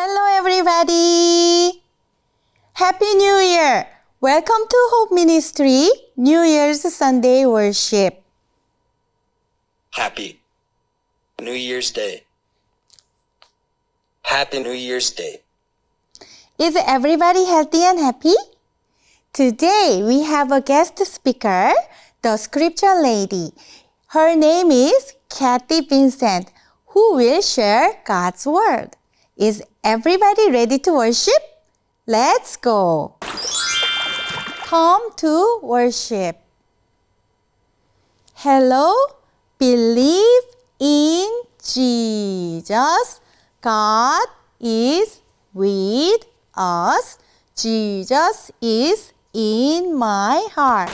Hello, everybody. Happy New Year. Welcome to Hope Ministry New Year's Sunday worship. Happy New Year's Day. Happy New Year's Day. Is everybody healthy and happy? Today we have a guest speaker, the scripture lady. Her name is Kathy Vincent, who will share God's word. Is everybody ready to worship? Let's go. Come to worship. Hello, believe in Jesus. God is with us. Jesus is in my heart.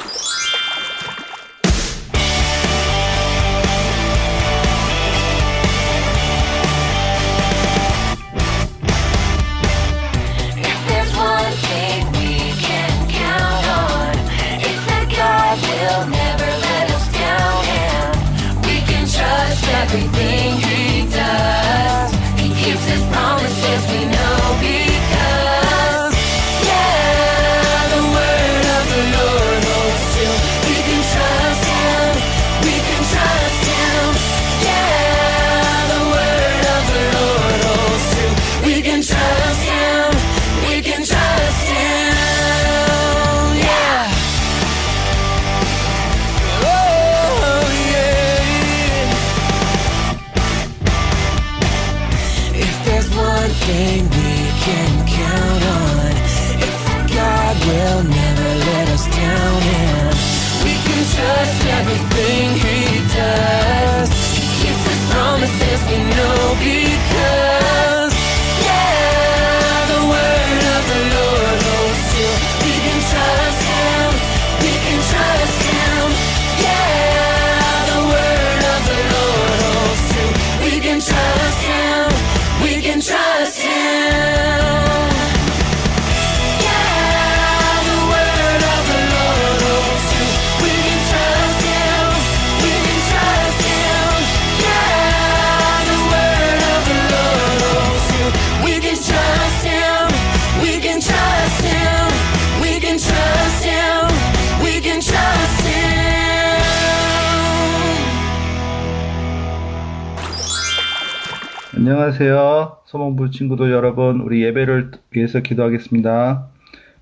안녕하세요. 소망부 친구들 여러분, 우리 예배를 위해서 기도하겠습니다.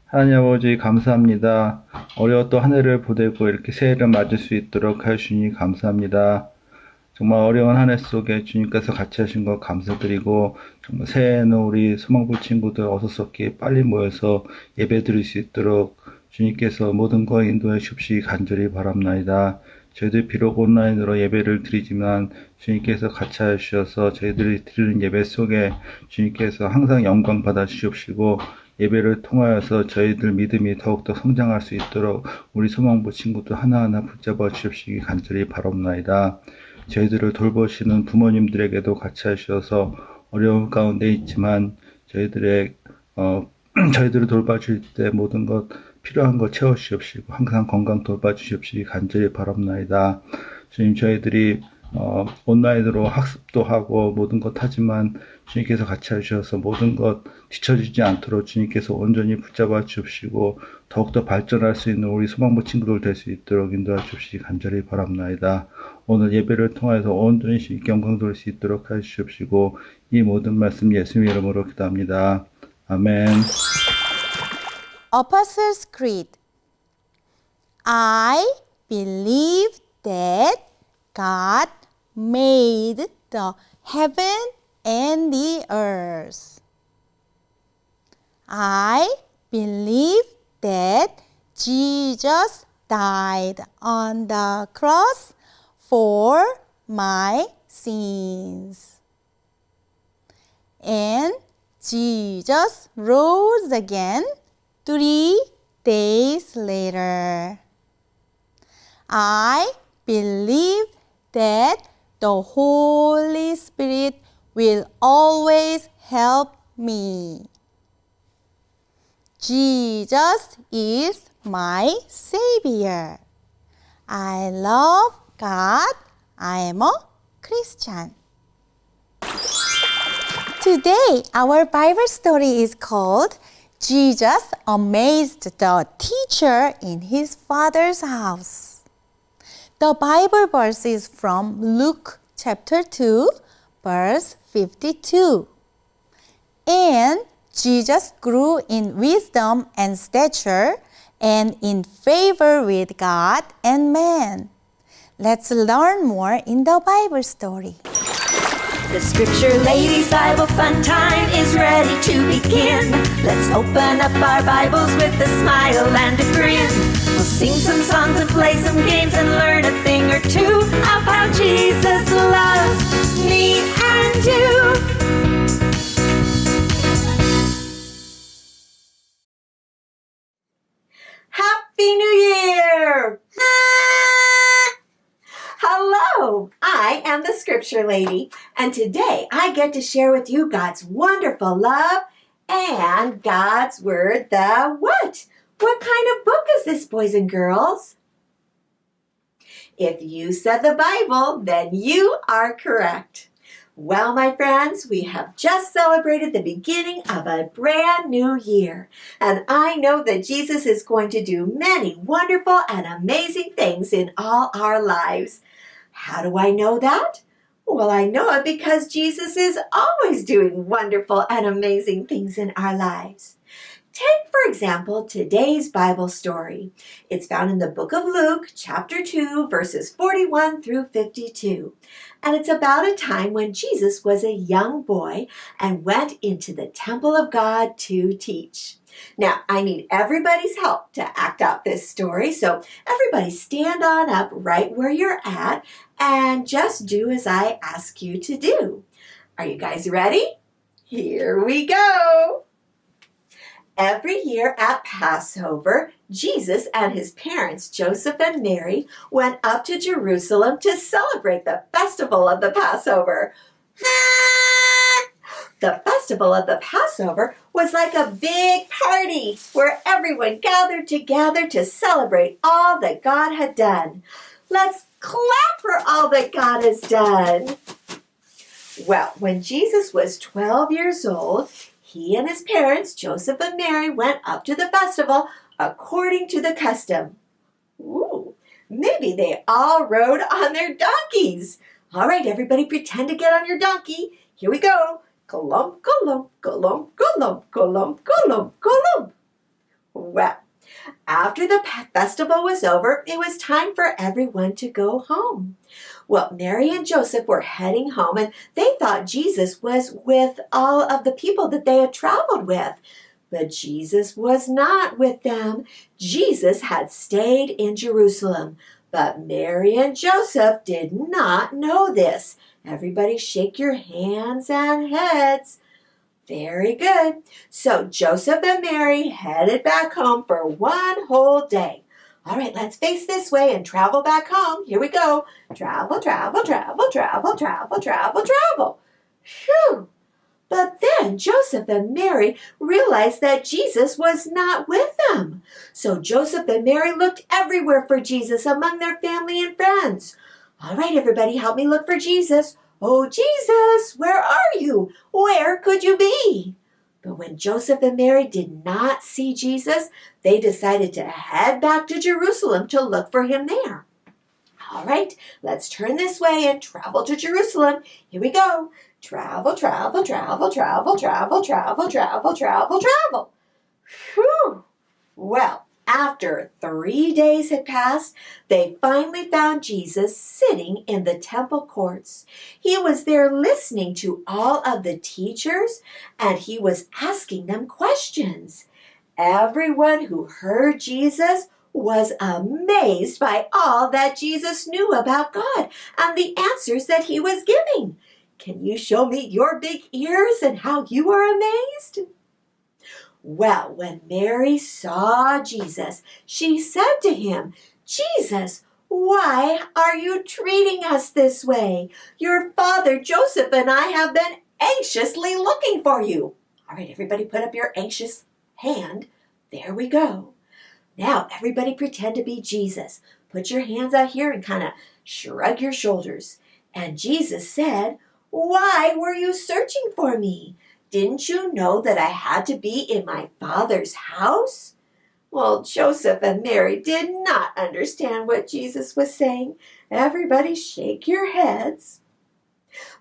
하나님 아버지 감사합니다. 어려웠던 한 해를 보내고 이렇게 새해를 맞을 수 있도록 하시니 감사합니다. 정말 어려운 한 해 속에 주님께서 같이 하신 것 감사드리고 정말 새해에는 우리 소망부 친구들 어서섭게 빨리 모여서 예배 드릴 수 있도록 주님께서 모든 거 인도해 주시기 간절히 바랍나이다. 저희들 비록 온라인으로 예배를 드리지만 주님께서 같이 하셔서 저희들이 드리는 예배 속에 주님께서 항상 영광 받아 주시옵시고 예배를 통하여서 저희들 믿음이 더욱더 성장할 수 있도록 우리 소망부 친구들 하나하나 붙잡아 주시기 간절히 바랍나이다. 저희들을 돌보시는 부모님들에게도 같이 하셔서 어려운 가운데 있지만 저희들의 어, 저희들을 돌봐주실 때 모든 것 필요한 것 채워주시옵시고 항상 건강 돌봐주시옵시기 간절히 바랍나이다. 주님 저희들이 어, 온라인으로 학습도 하고 모든 것 하지만 주님께서 같이 하셔서 모든 것 뒤처지지 않도록 주님께서 온전히 붙잡아 주옵시고 더욱더 발전할 수 있는 우리 소망부 친구들 될 수 있도록 인도해 주시기 간절히 바랍나이다. 오늘 예배를 통해서 온전히 영광 돌릴 수 있도록 하시옵시고 이 모든 말씀 예수님 이름으로 기도합니다. 아멘. Apostles' Creed. I believe that God made the heaven and the earth. I believe that Jesus died on the cross for my sins. And Jesus rose again three days later. I believe that the Holy Spirit will always help me. Jesus is my Savior. I love God. I am a Christian. Today, our Bible story is called Jesus Amazed the Teacher in His Father's House. The Bible verse is from Luke chapter 2, verse 52. And Jesus grew in wisdom and stature and in favor with God and man. Let's learn more in the Bible story. The Scripture Ladies Bible Fun Time is ready to begin. Let's open up our Bibles with a smile and a grin. We'll sing some songs and play some games and learn a thing or two about Jesus loves me Scripture Lady, and today I get to share with you God's wonderful love and God's Word, the what? What kind of book is this, boys and girls? If you said the Bible, then you are correct. Well, my friends, we have just celebrated the beginning of a brand new year. And I know that Jesus is going to do many wonderful and amazing things in all our lives. How do I know that? Well, I know it because Jesus is always doing wonderful and amazing things in our lives. Take, for example, today's Bible story. It's found in the book of Luke, chapter 2, verses 41 through 52. And it's about a time when Jesus was a young boy and went into the temple of God to teach. Now, I need everybody's help to act out this story. So, everybody stand on up right where you're at and just do as I ask you to do. Are you guys ready? Here we go. Every year at Passover, Jesus and his parents, Joseph and Mary, went up to Jerusalem to celebrate the festival of the Passover. The festival of the Passover was like a big party where everyone gathered together to celebrate all that God had done. Let's clap for all that God has done. Well, when Jesus was 12 years old, he and his parents, Joseph and Mary, went up to the festival according to the custom. Ooh, maybe they all rode on their donkeys. All right, everybody pretend to get on your donkey. Here we go. Golump, golump, golump, golump, golump, golump, golump. Well, after the festival was over, it was time for everyone to go home. Well, Mary and Joseph were heading home and they thought Jesus was with all of the people that they had traveled with. But Jesus was not with them. Jesus had stayed in Jerusalem. But Mary and Joseph did not know this. Everybody shake your hands and heads. Very good. So Joseph and Mary headed back home for one whole day. All right, let's face this way and travel back home. Here we go. Travel, travel, travel, travel, travel, travel, travel. Phew. But then Joseph and Mary realized that Jesus was not with them. So Joseph and Mary looked everywhere for Jesus among their family and friends. All right, everybody, help me look for Jesus. Oh, Jesus, where are you? Where could you be? But when Joseph and Mary did not see Jesus, they decided to head back to Jerusalem to look for him there. All right, let's turn this way and travel to Jerusalem. Here we go. Travel, travel, travel, travel, travel, travel, travel, travel, travel. Whew. Well, after three days had passed, they finally found Jesus sitting in the temple courts. He was there listening to all of the teachers and he was asking them questions. Everyone who heard Jesus was amazed by all that Jesus knew about God and the answers that he was giving. Can you show me your big ears and how you are amazed? Well, when Mary saw Jesus, she said to him, Jesus, why are you treating us this way? Your father Joseph and I have been anxiously looking for you. All right, everybody put up your anxious hand. There we go. Now, everybody pretend to be Jesus. Put your hands out here and kind of shrug your shoulders. And Jesus said, Why were you searching for me? Didn't you know that I had to be in my father's house? Well, Joseph and Mary did not understand what Jesus was saying. Everybody shake your heads.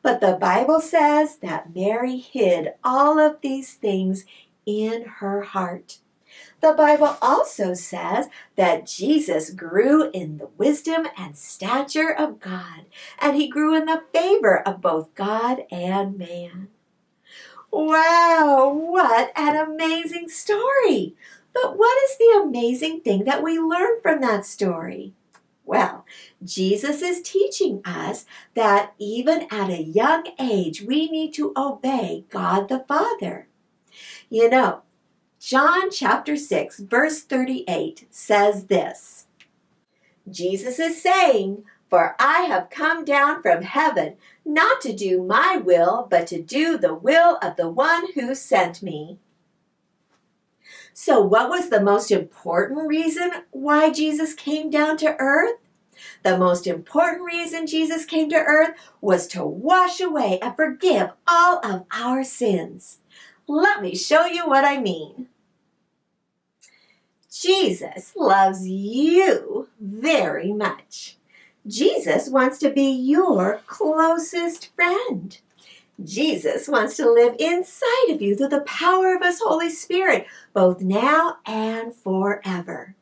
But the Bible says that Mary hid all of these things in her heart. The Bible also says that Jesus grew in the wisdom and stature of God, and he grew in the favor of both God and man. Wow, what an amazing story! But what is the amazing thing that we learn from that story? Well, Jesus is teaching us that even at a young age, we need to obey God the Father. You know, John chapter 6, verse 38 says this Jesus is saying, For I have come down from heaven not to do my will, but to do the will of the one who sent me. So, what was the most important reason why Jesus came down to earth? The most important reason Jesus came to earth was to wash away and forgive all of our sins. Let me show you what I mean. Jesus loves you very much. Jesus wants to be your closest friend. Jesus wants to live inside of you through the power of His Holy Spirit, both now and forever.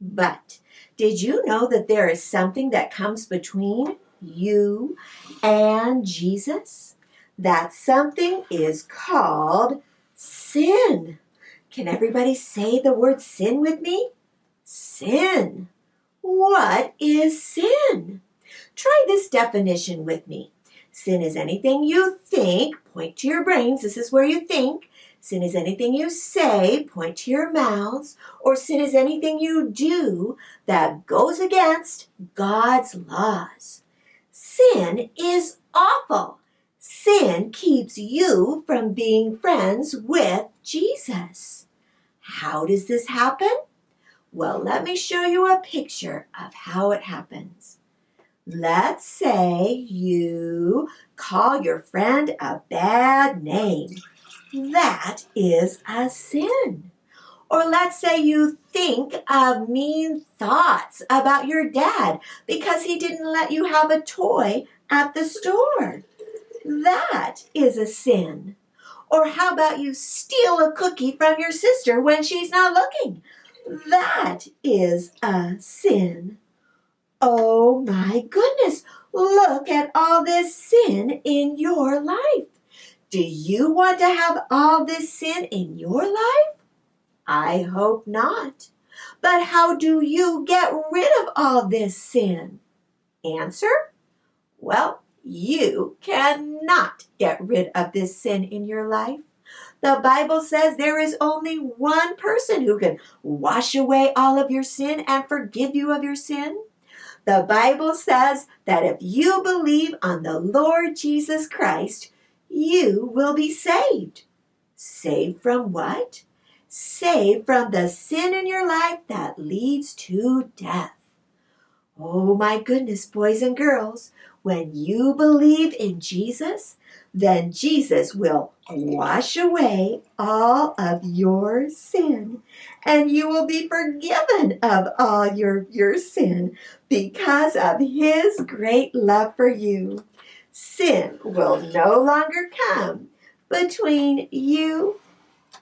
But did you know that there is something that comes between you and Jesus? That something is called sin. Can everybody say the word sin with me? Sin. What is sin? Try this definition with me. Sin is anything you think, point to your brains, this is where you think. Sin is anything you say, point to your mouths, or sin is anything you do that goes against God's laws. Sin is awful. Sin keeps you from being friends with Jesus. How does this happen? Well, let me show you a picture of how it happens. Let's say you call your friend a bad name. That is a sin. Or let's say you think of mean thoughts about your dad because he didn't let you have a toy at the store. That is a sin. Or how about you steal a cookie from your sister when she's not looking? That is a sin. Oh my goodness, look at all this sin in your life. Do you want to have all this sin in your life? I hope not. But how do you get rid of all this sin? Answer? Well, you cannot get rid of this sin in your life. The Bible says there is only one person who can wash away all of your sin and forgive you of your sin. The Bible says that if you believe on the Lord Jesus Christ, you will be saved. Saved from what? Saved from the sin in your life that leads to death. Oh my goodness, boys and girls, when you believe in Jesus, then Jesus will wash away all of your sin and you will be forgiven of all your, your sin because of his great love for you. Sin will no longer come between you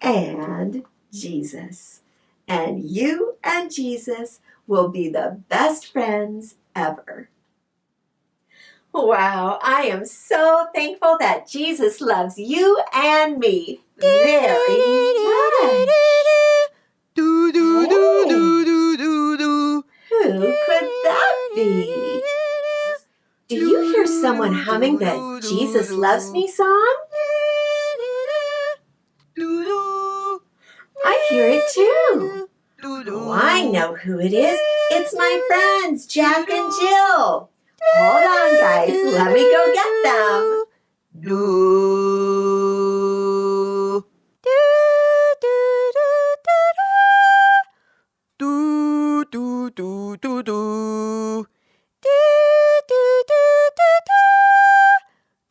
and Jesus. And you and Jesus will be the best friends ever. Wow, I am so thankful that Jesus loves you and me very much. Do do do do do do do. Who could that be? Do you hear someone humming the Jesus Loves Me song? I hear it too. Oh, I know who it is. It's my friends, Jack and Jill. Hold on, guys. Let me go get them. Do. Do, do, do, do, do.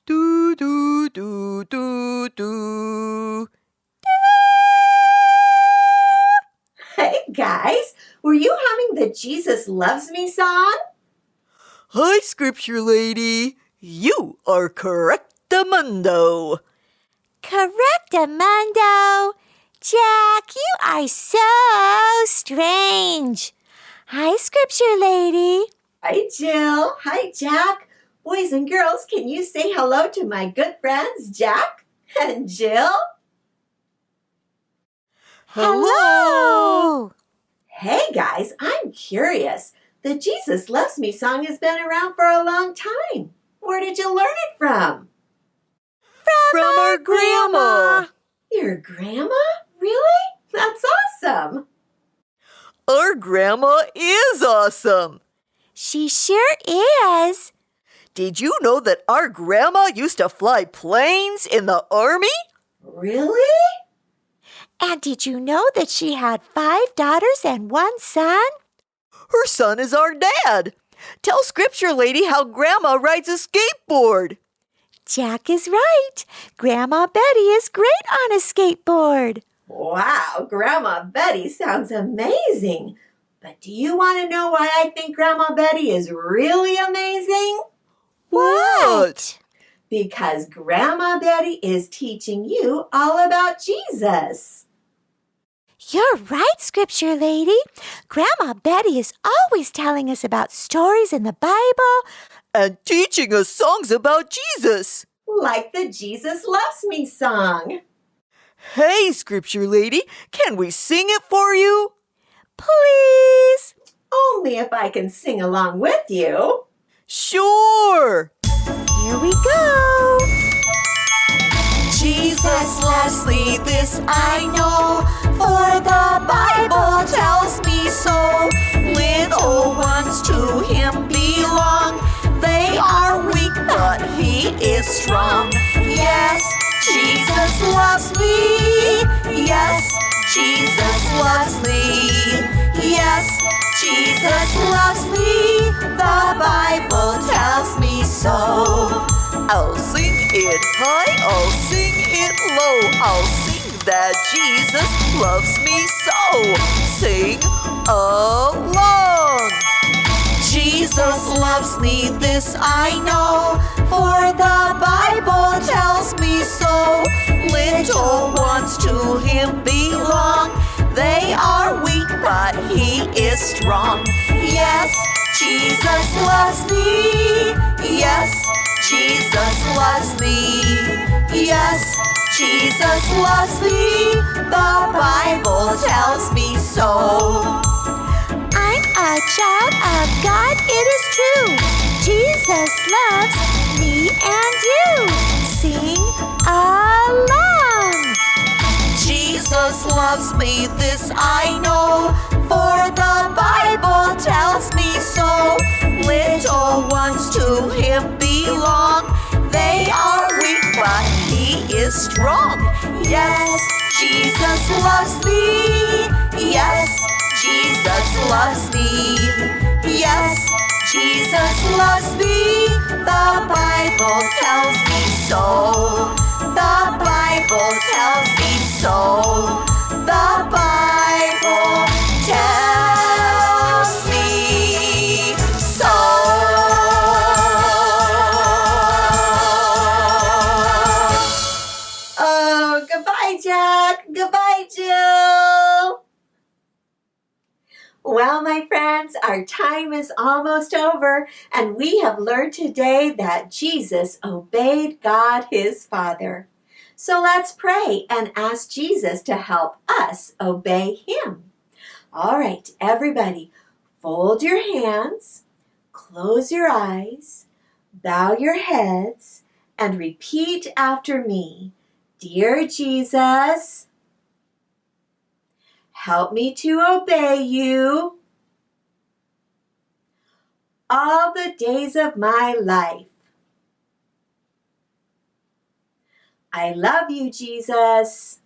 Do, do, do, do, do. Hey, guys. Were you humming the Jesus Loves Me song? Hi, Scripture Lady. You are correctamundo. Correctamundo. Jack, you are so strange. Hi, Scripture Lady. Hi, Jill. Hi, Jack. Boys and girls, can you say hello to my good friends, Jack and Jill? Hello. Hey, guys, I'm curious. The Jesus Loves Me song has been around for a long time. Where did you learn it from? From our grandma. Your grandma? Really? That's awesome. Our grandma is awesome. She sure is. Did you know that our grandma used to fly planes in the army? Really? And did you know that she had five daughters and one son? Her son is our dad. Tell Scripture Lady how grandma rides a skateboard. Jack is right. Grandma Betty is great on a skateboard. Wow, Grandma Betty sounds amazing. But do you want to know why I think Grandma Betty is really amazing? What? Because Grandma Betty is teaching you all about Jesus. You're right, Scripture Lady. Grandma Betty is always telling us about stories in the Bible. And teaching us songs about Jesus. Like the Jesus Loves Me song. Hey, Scripture Lady, can we sing it for you? Please. Only if I can sing along with you. Sure. Here we go. Loves me, this I know, for the Bible tells me so. Little ones to him belong, they are weak, but he is strong. Yes, Jesus loves me. Yes, Jesus loves me. Yes, Jesus loves me. The Bible tells me so. I'll sing it high, I'll sing it low, I'll sing that Jesus loves me so. Sing along. Jesus loves me, this I know, for the Bible tells me so. Little ones to him belong, they are weak, but he is strong. Yes, Jesus loves me. Yes, Jesus loves me. Yes, Jesus loves me. The Bible tells me so. I'm a child of God, it is true. Jesus loves me and you. Sing along. Jesus loves me, this I know, for the Bible tells me so. Little ones to him is strong. Yes, Jesus loves me. Yes, Jesus loves me. Yes, Jesus loves me. The Bible tells me so. The Bible tells me so. The Bible tells Well, my friends, our time is almost over, and we have learned today that Jesus obeyed God his Father. So let's pray and ask Jesus to help us obey him. All right, everybody, fold your hands, close your eyes, bow your heads, and repeat after me. Dear Jesus, help me to obey you all the days of my life. I love you, Jesus.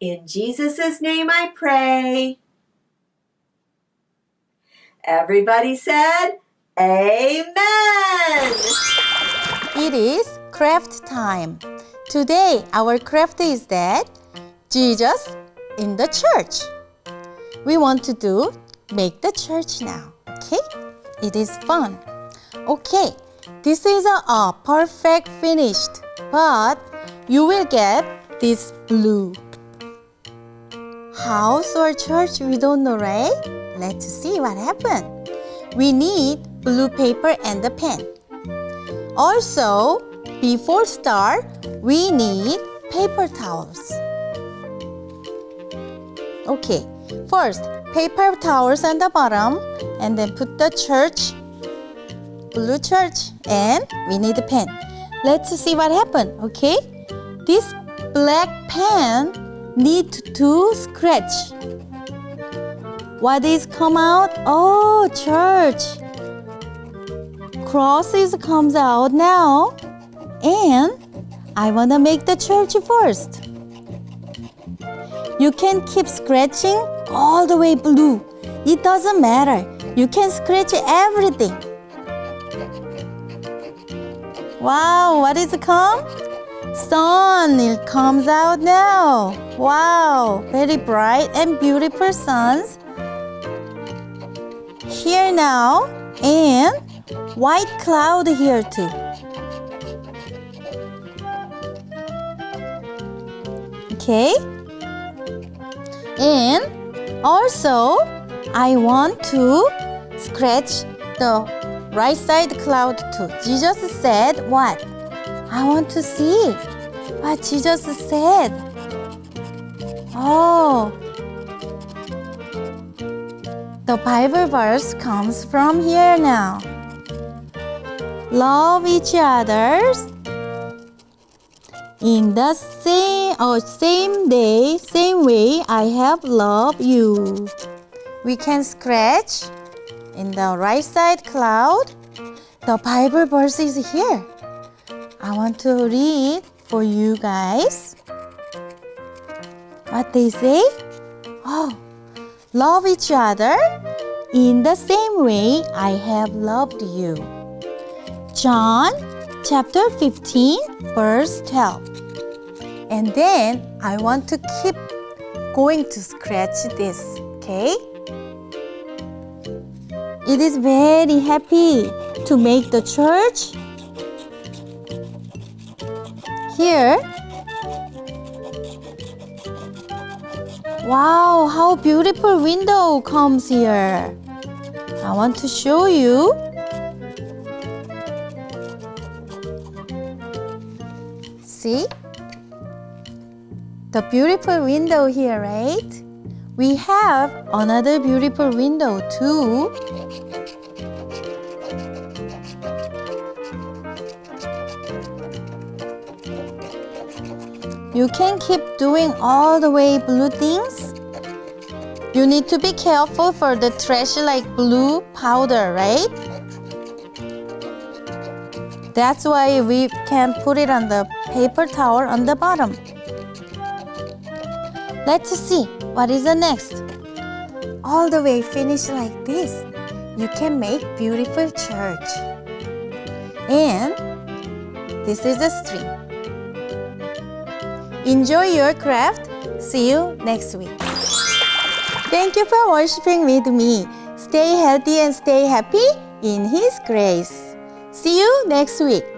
In Jesus' name I pray. Everybody said, Amen. It is craft time. Today, our craft is that Jesus in the church. we want to do make the church now. Okay? It is fun. Okay, this is a, a perfect finished, but you will get this blue. House or church, we don't know, right? Let's see what happened. We need blue paper and a pen. Also, before start, we need paper towels. Okay, first, paper towels on the bottom, and then put the church, blue church, and we need a pen. Let's see what happened, okay? This black pen need to scratch. What is come out? Oh, church. Crosses comes out now. And I want to make the church first. You can keep scratching all the way blue. It doesn't matter. You can scratch everything. Wow, what is it come? Sun, it comes out now. Wow, very bright and beautiful suns. Here now, and white cloud here too. Okay. And also, I want to scratch the right side cloud too. Jesus said what? I want to see what Jesus said. Oh. The Bible verse comes from here now. Love each others in the same or same day, same way I have loved you. We can scratch in the right side cloud. The Bible verse is here. I want to read for you guys. What they say? Oh, love each other in the same way I have loved you. John chapter 15, verse 12. And then I want to keep going to scratch this, okay? It is very happy to make the church. Here. Wow, how beautiful window comes here. I want to show you. See? The beautiful window here, right? We have another beautiful window too. You can keep doing all the way blue things. You need to be careful for the trash like blue powder, right? That's why we can put it on the paper towel on the bottom. Let's see what is the next. All the way finish like this. You can make beautiful church. And this is the string. Enjoy your craft. See you next week. Thank you for worshiping with me. Stay healthy and stay happy in His grace. See you next week.